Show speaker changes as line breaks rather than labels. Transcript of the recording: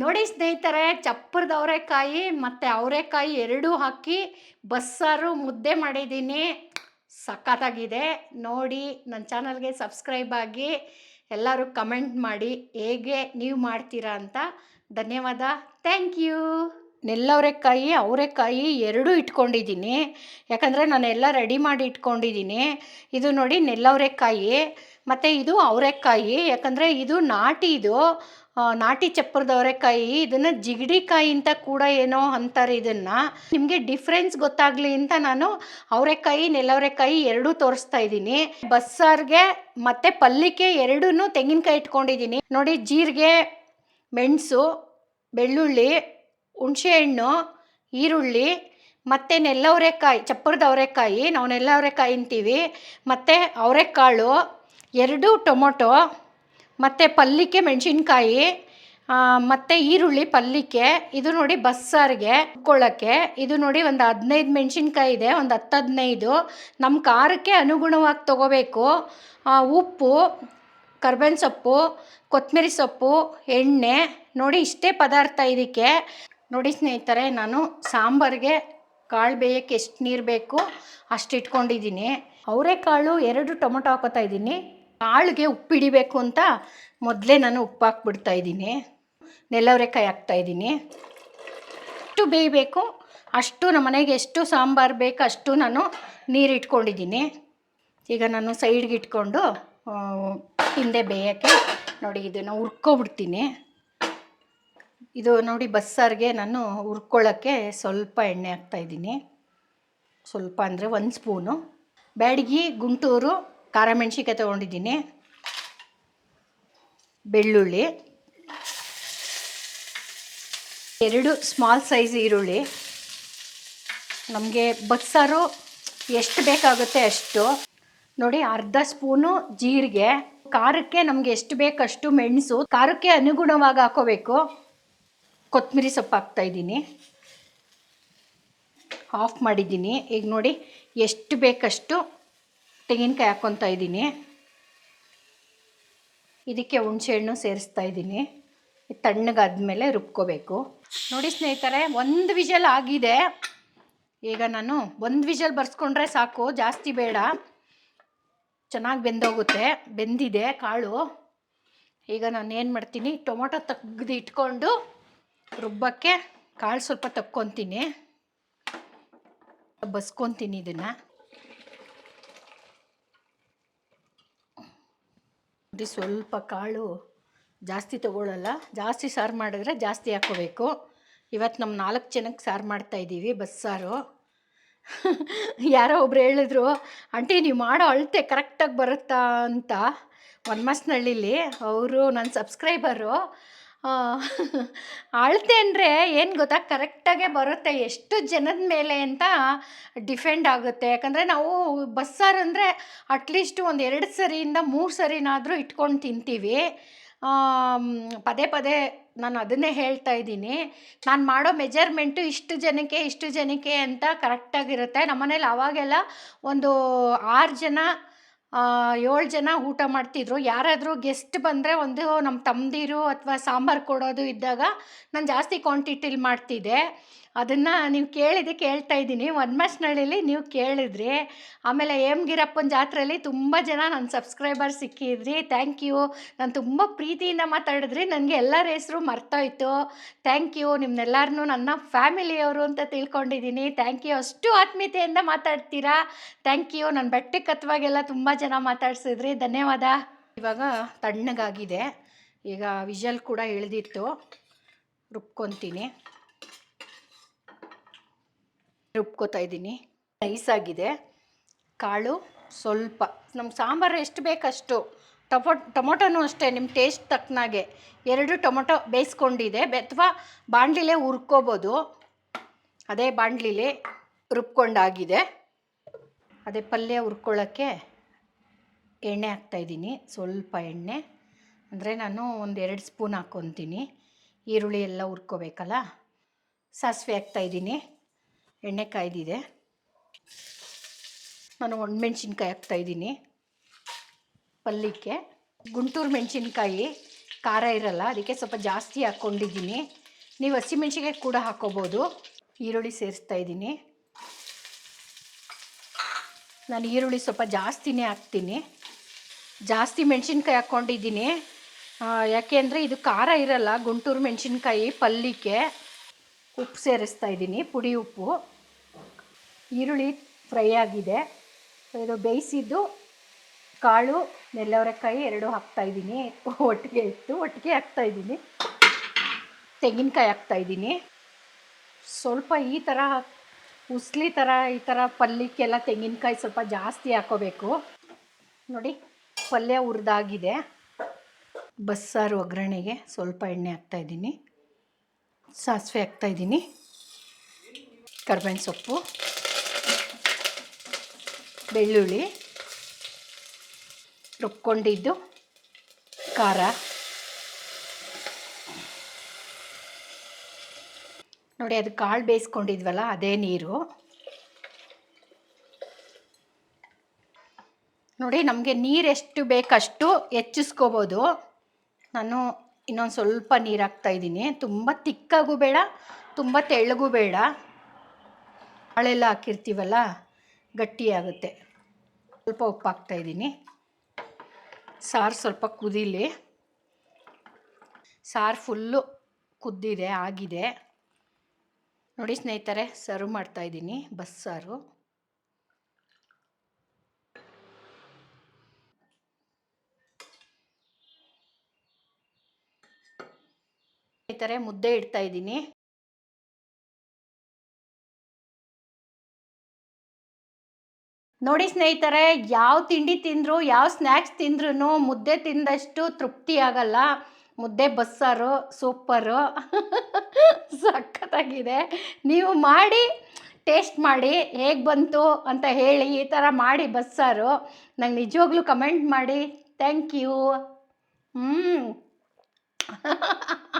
ನೋಡಿ ಸ್ನೇಹಿತರೆ, ಚಪ್ಪರದ ಅವರೆಕಾಯಿ ಮತ್ತು ಅವರೆಕಾಯಿ ಎರಡೂ ಹಾಕಿ ಬಸ್ಸಾರು ಮುದ್ದೆ ಮಾಡಿದ್ದೀನಿ. ಸಖತ್ತಾಗಿದೆ. ನೋಡಿ ನನ್ನ ಚಾನಲ್ಗೆ ಸಬ್ಸ್ಕ್ರೈಬ್ ಆಗಿ ಎಲ್ಲರೂ ಕಮೆಂಟ್ ಮಾಡಿ ಹೇಗೆ ನೀವು ಮಾಡ್ತೀರಾ ಅಂತ. ಧನ್ಯವಾದ. Thank you. ನೆಲ್ಲವರೆಕಾಯಿ, ಅವರೆಕಾಯಿ ಎರಡೂ ಇಟ್ಕೊಂಡಿದ್ದೀನಿ. ಯಾಕಂದರೆ ನಾನು ಎಲ್ಲ ರೆಡಿ ಮಾಡಿ ಇಟ್ಕೊಂಡಿದ್ದೀನಿ. ಇದು ನೋಡಿ ನೆಲ್ಲವರೆಕಾಯಿ. ಮತ್ತು ಇದು ಅವರೆಕಾಯಿ, ಯಾಕಂದರೆ ಇದು ನಾಟಿ ಇದು ನಾಟಿ ಚಪ್ಪರದ ಅವರೆಕಾಯಿ, ಇದನ್ನು ಜಿಗಡಿಕಾಯಿ ಅಂತ ಕೂಡ ಏನೋ ಅಂತಾರೆ ಇದನ್ನು. ನಿಮಗೆ ಡಿಫ್ರೆನ್ಸ್ ಗೊತ್ತಾಗಲಿ ಅಂತ ನಾನು ಅವರೆಕಾಯಿ, ನೆಲವರೆಕಾಯಿ ಎರಡೂ ತೋರಿಸ್ತಾ ಇದ್ದೀನಿ. ಬಸ್ಸಾರಿಗೆ ಮತ್ತು ಪಲ್ಲಿಕೆ ಎರಡೂ ತೆಂಗಿನಕಾಯಿ ಇಟ್ಕೊಂಡಿದ್ದೀನಿ. ನೋಡಿ, ಜೀರಿಗೆ, ಮೆಣಸು, ಬೆಳ್ಳುಳ್ಳಿ, ಹುಣಸೆಹಣ್ಣು, ಈರುಳ್ಳಿ, ಮತ್ತು ನೆಲ್ಲವರೆಕಾಯಿ ಚಪ್ಪರದ ಅವರೆಕಾಯಿ, ನಾವು ನೆಲ್ಲವರೆಕಾಯಿ ಅಂತೀವಿ, ಮತ್ತು ಅವರೆಕಾಳು. ಎರಡು ಟೊಮೊಟೊ, ಮತ್ತು ಪಲ್ಯಕ್ಕೆ ಮೆಣಸಿನ್ಕಾಯಿ ಮತ್ತು ಈರುಳ್ಳಿ ಪಲ್ಯಕ್ಕೆ ಇದು ನೋಡಿ ಬಸ್ಸಾರಿಗೆ ಉಕ್ಕೊಳ್ಳೋಕ್ಕೆ ಇದು ನೋಡಿ ಒಂದು ಹದಿನೈದು ಮೆಣಸಿನ್ಕಾಯಿ ಇದೆ, ಒಂದು ಹತ್ತು ಹದಿನೈದು. ನಮ್ಮ ಖಾರಕ್ಕೆ ಅನುಗುಣವಾಗಿ ತೊಗೋಬೇಕು. ಉಪ್ಪು, ಕರ್ಬೇವಿನ ಸೊಪ್ಪು ಕೊತ್ತಂಬರಿ ಸೊಪ್ಪು, ಎಣ್ಣೆ, ನೋಡಿ ಇಷ್ಟೇ ಪದಾರ್ಥ ಇದಕ್ಕೆ. ನೋಡಿ ಸ್ನೇಹಿತರೆ, ನಾನು ಸಾಂಬಾರಿಗೆ ಕಾಳು ಬೇಯಕ್ಕೆ ಎಷ್ಟು ನೀರು ಬೇಕು ಅಷ್ಟು ಇಟ್ಕೊಂಡಿದ್ದೀನಿ. ಅವರೆಕಾಳು ಎರಡು ಟೊಮೊಟೊ ಹಾಕೋತಾ ಇದ್ದೀನಿ. ಕಾಳಿಗೆ ಉಪ್ಪು ಹಿಡಿಬೇಕು ಅಂತ ಮೊದಲೇ ನಾನು ಉಪ್ಪು ಹಾಕ್ಬಿಡ್ತಾ ಇದ್ದೀನಿ. ನೆಲವ್ರೆಕಾಯಿ ಹಾಕ್ತಾ ಇದ್ದೀನಿ. ಎಷ್ಟು ಬೇಯಬೇಕು, ಅಷ್ಟು ನಮ್ಮ ಮನೆಗೆ ಎಷ್ಟು ಸಾಂಬಾರು ಬೇಕು ಅಷ್ಟು ನಾನು ನೀರು ಇಟ್ಕೊಂಡಿದ್ದೀನಿ. ಈಗ ನಾನು ಸೈಡ್ಗೆ ಇಟ್ಕೊಂಡು ಹಿಂದೆ ಬೇಯೋಕ್ಕೆ ನೋಡಿ ಇದನ್ನು ಹುರ್ಕೊಬಿಡ್ತೀನಿ. ಇದು ನೋಡಿ ಬಸ್ಸಾರಿಗೆ ನಾನು ಹುರ್ಕೊಳ್ಳೋಕ್ಕೆ ಸ್ವಲ್ಪ ಎಣ್ಣೆ ಹಾಕ್ತಾಯಿದ್ದೀನಿ ಸ್ವಲ್ಪ ಅಂದರೆ ಒಂದು ಸ್ಪೂನು. ಬ್ಯಾಡಗಿ, ಗುಂಟೂರು ಖಾರ ಮೆಣಸಿನ್ಕಾಯಿ ತೊಗೊಂಡಿದ್ದೀನಿ. ಬೆಳ್ಳುಳ್ಳಿ. ಎರಡು ಸ್ಮಾಲ್ ಸೈಜ್ ಈರುಳ್ಳಿ. ನಮಗೆ ಬಸ್ಸಾರು ಎಷ್ಟು ಬೇಕಾಗುತ್ತೆ ಅಷ್ಟು. ನೋಡಿ ಅರ್ಧ ಸ್ಪೂನು ಜೀರಿಗೆ. ಖಾರಕ್ಕೆ ನಮಗೆ ಎಷ್ಟು ಬೇಕಷ್ಟು ಮೆಣಸು. ಖಾರಕ್ಕೆ ಅನುಗುಣವಾಗಿ ಹಾಕೋಬೇಕು. ಕೊತ್ತಂಬರಿ ಸೊಪ್ಪು ಹಾಕ್ತಾ ಇದ್ದೀನಿ. ಆಫ್ ಮಾಡಿದ್ದೀನಿ. ಈಗ ನೋಡಿ ಎಷ್ಟು ಬೇಕಷ್ಟು ತೆಂಗಿನಕಾಯಿ ಹಾಕ್ಕೊತಾ ಇದ್ದೀನಿ. ಇದಕ್ಕೆ ಹುಣಸೆಹಣ್ಣು ಸೇರಿಸ್ತಾ ಇದ್ದೀನಿ. ತಣ್ಣಗಾದ್ಮೇಲೆ ರುಬ್ಕೋಬೇಕು. ನೋಡಿ ಸ್ನೇಹಿತರೆ, ಒಂದು ವಿಜಲ್ ಆಗಿದೆ. ಈಗ ನಾನು ಒಂದು ವಿಜಲ್ ಬರ್ಸ್ಕೊಂಡ್ರೆ ಸಾಕು, ಜಾಸ್ತಿ ಬೇಡ. ಚೆನ್ನಾಗಿ ಬೆಂದೋಗುತ್ತೆ, ಬೆಂದಿದೆ ಕಾಳು. ಈಗ ನಾನು ಏನು ಮಾಡ್ತೀನಿ, ಟೊಮೊಟೊ ತೆಗ್ದು ಇಟ್ಕೊಂಡು ರುಬ್ಬಕ್ಕೆ ಕಾಳು ಸ್ವಲ್ಪ ತಕ್ಕೊತೀನಿ. ಬಸ್ಕೊತೀನಿ ಇದನ್ನು. ನೋಡಿ, ಸ್ವಲ್ಪ ಕಾಳು ಜಾಸ್ತಿ ತಗೊಳ್ಳಲ್ಲ ಜಾಸ್ತಿ ಸಾರು ಮಾಡಿದ್ರೆ ಜಾಸ್ತಿ ಹಾಕೋಬೇಕು ಇವತ್ತು ನಮ್ಮ ನಾಲ್ಕು ಜನಕ್ಕೆ ಸಾರು ಮಾಡ್ತಾಯಿದ್ದೀವಿ ಬಸ್ಸಾರು. ಯಾರೋ ಒಬ್ರು ಹೇಳಿದ್ರು, ಆಂಟಿ, ನೀವು ಮಾಡೋ ಅಳತೆ ಕರೆಕ್ಟಾಗಿ ಬರುತ್ತಾ? ಅಂತ. ವನ್ಮಸ್ನಹಳ್ಳಿಲಿ ಅವರು ನನ್ನ ಸಬ್ಸ್ಕ್ರೈಬರು. ಅಳತೆ ಅಂದರೆ ಏನು ಗೊತ್ತಾ? ಕರೆಕ್ಟಾಗೆ ಬರುತ್ತೆ. ಎಷ್ಟು ಜನದ ಮೇಲೆ ಅಂತ ಡಿಫೆಂಡ್ ಆಗುತ್ತೆ. ಯಾಕಂದರೆ ನಾವು ಬಸ್ಸಾರು ಅಂದರೆ ಅಟ್ಲೀಸ್ಟ್ ಒಂದು ಎರಡು ಸರಿಯಿಂದ ಮೂರು ಸರಿನಾದರೂ ಇಟ್ಕೊಂಡು ತಿಂತೀವಿ. ಪದೇ ಪದೇ ನಾನು ಅದನ್ನೇ ಹೇಳ್ತಾ ಇದ್ದೀನಿ. ನಾನು ಮಾಡೋ ಮೆಜರ್ಮೆಂಟು ಇಷ್ಟು ಜನಕ್ಕೆ ಇಷ್ಟು ಜನಕ್ಕೆ ಅಂತ ಕರೆಕ್ಟಾಗಿರುತ್ತೆ ನಮ್ಮನೇಲಿ ಆವಾಗೆಲ್ಲ ಒಂದು ಆರು ಜನ ಏಳು ಜನ ಊಟ ಮಾಡ್ತಿದ್ರು. ಯಾರಾದರೂ ಗೆಸ್ಟ್ ಬಂದರೆ ಒಂದು ನಮ್ಮ ತಮ್ಮದಿರು ಅಥವಾ ಸಾಂಬಾರು ಕೊಡೋದು ಇದ್ದಾಗ ನಾನು ಜಾಸ್ತಿ ಕ್ವಾಂಟಿಟಿಲಿ ಮಾಡ್ತಿದ್ದೆ. ಅದನ್ನು ನೀವು ಕೇಳಿದೆ ಕೇಳ್ತಾ ಇದ್ದೀನಿ. ವನ್ಮಸ್ನಳ್ಳಿಲಿ ನೀವು ಕೇಳಿದ್ರಿ, ಆಮೇಲೆ ಎಂ ಗಿರಪ್ಪನ ಜಾತ್ರೆಯಲ್ಲಿ ತುಂಬ ಜನ ನನ್ನ ಸಬ್ಸ್ಕ್ರೈಬರ್ ಸಿಕ್ಕಿದ್ರಿ. ಥ್ಯಾಂಕ್ ಯು ನಾನು ತುಂಬ ಪ್ರೀತಿಯಿಂದ ಮಾತಾಡಿದ್ರಿ. ನನಗೆ ಎಲ್ಲರ ಹೆಸರು ಮರ್ತೋಯ್ತು. ಥ್ಯಾಂಕ್ ಯು ನಿಮ್ಮನ್ನೆಲ್ಲರನ್ನೂ ನನ್ನ ಫ್ಯಾಮಿಲಿಯವರು ಅಂತ ತಿಳ್ಕೊಂಡಿದ್ದೀನಿ. ಥ್ಯಾಂಕ್ ಯು ಅಷ್ಟು ಆತ್ಮೀಯತೆಯಿಂದ ಮಾತಾಡ್ತೀರಾ? ಥ್ಯಾಂಕ್ ಯು ನನ್ನ ಬೆಟ್ಟಕ್ಕೆ ಕತ್ವಾಗೆಲ್ಲ ತುಂಬ ಜನ ಮಾತಾಡ್ಸಿದ್ರಿ. ಧನ್ಯವಾದ. ಇವಾಗ ತಣ್ಣಗಾಗಿದೆ. ಈಗ ವಿಷಲ್ ಕೂಡ ಇಳಿದಿತ್ತು ರುಬ್ಕೊತೀನಿ. ರುಬ್ಕೋತಾ ಇದ್ದೀನಿ. ನೈಸಾಗಿದೆ. ಕಾಳು ಸ್ವಲ್ಪ. ನಮ್ಮ ಸಾಂಬಾರು ಎಷ್ಟು ಬೇಕಷ್ಟು? ಟೊಮೊ ಟೊಮೊಟೊನೂ ಅಷ್ಟೇ ನಿಮ್ಮ ಟೇಸ್ಟ್ ತಕ್ಕನಾಗೆ ಎರಡು ಟೊಮೊಟೊ ಬೇಯಿಸ್ಕೊಂಡಿದೆ. ಅಥವಾ ಬಾಣಲಿಲೇ ಹುರ್ಕೋಬೋದು. ಅದೇ ಬಾಣಲಿಲಿ ರುಬ್ಕೊಂಡಾಗಿದೆ. ಅದೇ ಪಲ್ಯ ಹುರ್ಕೊಳ್ಳೋಕ್ಕೆ ಎಣ್ಣೆ ಹಾಕ್ತಾಯಿದ್ದೀನಿ ಸ್ವಲ್ಪ ಎಣ್ಣೆ. ಅಂದರೆ ನಾನು ಒಂದು ಎರಡು ಸ್ಪೂನ್ ಹಾಕ್ಕೊತೀನಿ. ಈರುಳ್ಳಿ ಎಲ್ಲ ಹುರ್ಕೋಬೇಕಲ್ಲ? ಸಾಸಿವೆ ಹಾಕ್ತಾಯಿದ್ದೀನಿ ಎಣ್ಣೆ ಕಾಯ್ದಿದೆ. ನಾನು ಒಣಮೆಣ್ಸಿನ್ಕಾಯಿ ಹಾಕ್ತಾಯಿದ್ದೀನಿ ಪಲ್ಯಕ್ಕೆ. ಗುಂಟೂರು ಮೆಣಸಿನ್ಕಾಯಿ ಖಾರ ಇರಲ್ಲ, ಅದಕ್ಕೆ ಸ್ವಲ್ಪ ಜಾಸ್ತಿ ಹಾಕ್ಕೊಂಡಿದ್ದೀನಿ. ನೀವು ಹಸಿಮೆಣ್ಸಿನ್ಕಾಯಿ ಕೂಡ ಹಾಕ್ಕೋಬೋದು ಈರುಳ್ಳಿ ಸೇರಿಸ್ತಾ ಇದ್ದೀನಿ. ನಾನು ಈರುಳ್ಳಿ ಸ್ವಲ್ಪ ಜಾಸ್ತಿನೇ ಹಾಕ್ತೀನಿ. ಜಾಸ್ತಿ ಮೆಣಸಿನ್ಕಾಯಿ ಹಾಕ್ಕೊಂಡಿದ್ದೀನಿ. ಯಾಕೆ ಅಂದರೆ ಇದು ಖಾರ ಇರಲ್ಲ, ಗುಂಟೂರು ಮೆಣಸಿನ್ಕಾಯಿ ಪಲ್ಯಕ್ಕೆ. ಉಪ್ಪು ಸೇರಿಸ್ತಾ ಇದ್ದೀನಿ, ಪುಡಿ ಉಪ್ಪು. ಈರುಳ್ಳಿ ಫ್ರೈ ಆಗಿದೆ. ಇದು ಬೇಯಿಸಿದ್ದು ಕಾಳು, ನೆಲ್ಲವರೆಕಾಯಿ ಎರಡು ಹಾಕ್ತಾಯಿದ್ದೀನಿ ಒಟ್ಟಿಗೆ ಇಟ್ಟು ಒಟ್ಟಿಗೆ ಹಾಕ್ತಾಯಿದ್ದೀನಿ ತೆಂಗಿನಕಾಯಿ ಹಾಕ್ತಾಯಿದ್ದೀನಿ ಸ್ವಲ್ಪ ಈ ಥರ ಉಸ್ಲಿ ಥರ ಈ ಥರ ಪಲ್ಯಕ್ಕೆಲ್ಲ ತೆಂಗಿನಕಾಯಿ ಸ್ವಲ್ಪ ಜಾಸ್ತಿ ಹಾಕೋಬೇಕು. ನೋಡಿ, ಪಲ್ಯ ಹುರಿದಾಗಿದೆ. ಬಸ್ಸಾರು ಒಗ್ಗರಣೆಗೆ ಸ್ವಲ್ಪ ಎಣ್ಣೆ ಹಾಕ್ತಾಯಿದ್ದೀನಿ ಸಾಸಿವೆ ಹಾಕ್ತಾಯಿದ್ದೀನಿ ಕರ್ಬೇವಿನ ಸೊಪ್ಪು, ಬೆಳ್ಳುಳ್ಳಿ, ರುಬ್ಕೊಂಡಿದ್ದು ಖಾರ. ನೋಡಿ, ಅದು ಕಾಳು ಬೇಯಿಸ್ಕೊಂಡಿದ್ವಲ್ಲ, ಅದೇ ನೀರು. ನೋಡಿ, ನಮಗೆ ನೀರು ಎಷ್ಟು ಬೇಕಷ್ಟು ಹೆಚ್ಚಿಸ್ಕೋಬೋದು. ನಾನು ಇನ್ನೊಂದು ಸ್ವಲ್ಪ ನೀರು ಹಾಕ್ತಾಯಿದ್ದೀನಿ ತುಂಬ ತಿಕ್ಕಾಗೂ ಬೇಡ, ತುಂಬ ತೆಳ್ಳಗೂ ಬೇಡ. ಹಾಳೆಲ್ಲ ಹಾಕಿರ್ತೀವಲ್ಲ ಗಟ್ಟಿಯಾಗುತ್ತೆ ಸ್ವಲ್ಪ ಉಪ್ಪು ಹಾಕ್ತಾಯಿದ್ದೀನಿ ಸಾರು ಸ್ವಲ್ಪ ಕುದೀಲಿ. ಸಾರು ಫುಲ್ಲು ಕುದ್ದಿದೆ, ಆಗಿದೆ. ನೋಡಿ ಸ್ನೇಹಿತರೆ, ಸರ್ವ್ ಮಾಡ್ತಾಯಿದ್ದೀನಿ ಬಸ್ಸಾರು ಸ್ನೇಹಿತರೆ ಮುದ್ದೆ ಇಡ್ತಾ ಇದ್ದೀನಿ. ನೋಡಿ ಸ್ನೇಹಿತರೆ, ಯಾವ ತಿಂಡಿ ತಿಂದರೂ, ಯಾವ ಸ್ನ್ಯಾಕ್ಸ್ ತಿಂದ್ರೂ ಮುದ್ದೆ ತಿಂದಷ್ಟು ತೃಪ್ತಿ ಆಗಲ್ಲ. ಮುದ್ದೆ ಬಸ್ಸಾರು, ಸೂಪರು. ಸಖತ್ತಾಗಿದೆ. ನೀವು ಮಾಡಿ, ಟೇಸ್ಟ್ ಮಾಡಿ, ಹೇಗೆ ಬಂತು ಅಂತ ಹೇಳಿ ಈ ಥರ ಮಾಡಿ ಬಸ್ಸಾರು. ನಂಗೆ ನಿಜವಾಗ್ಲೂ ಕಮೆಂಟ್ ಮಾಡಿ. Thank you. ಹ್ಞೂ